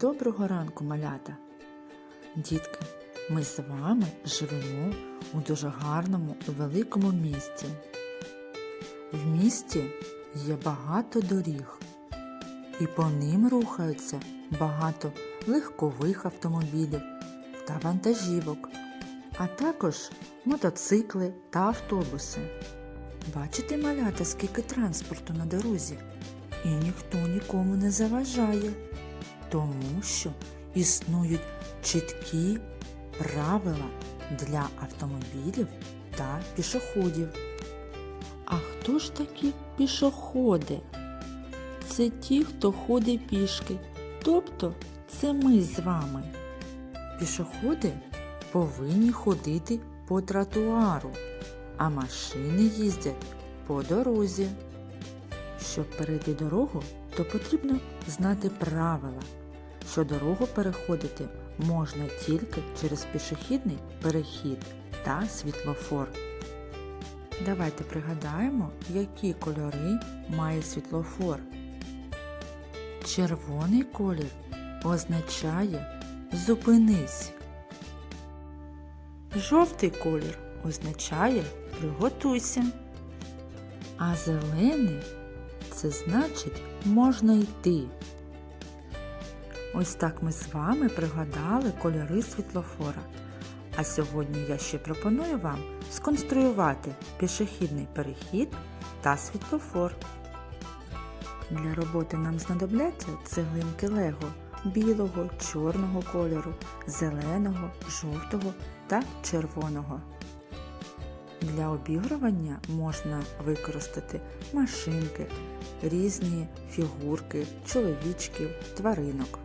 Доброго ранку, малята! Дітки, ми з вами живемо у дуже гарному великому місті. В місті є багато доріг, і по ним рухаються багато легкових автомобілів та вантажівок, а також мотоцикли та автобуси. Бачите, малята, скільки транспорту на дорозі, і ніхто нікому не заважає тому що існують чіткі правила для автомобілів та пішоходів. А хто ж такі пішоходи? Це ті, хто ходить пішки, тобто це ми з вами. Пішоходи повинні ходити по тротуару, а машини їздять по дорозі. Щоб перейти дорогу, то потрібно знати правила, що дорогу переходити можна тільки через пішохідний перехід та світлофор. Давайте пригадаємо, які кольори має світлофор. Червоний колір означає зупинись. Жовтий колір означає приготуйся. А зелений це значить можна йти. Ось так ми з вами пригадали кольори світлофора. А сьогодні я ще пропоную вам сконструювати пішохідний перехід та світлофор. Для роботи нам знадобляться цеглинки Лего білого, чорного кольору, зеленого, жовтого та червоного. Для обігрування можна використати машинки, різні фігурки, чоловічків, тваринок.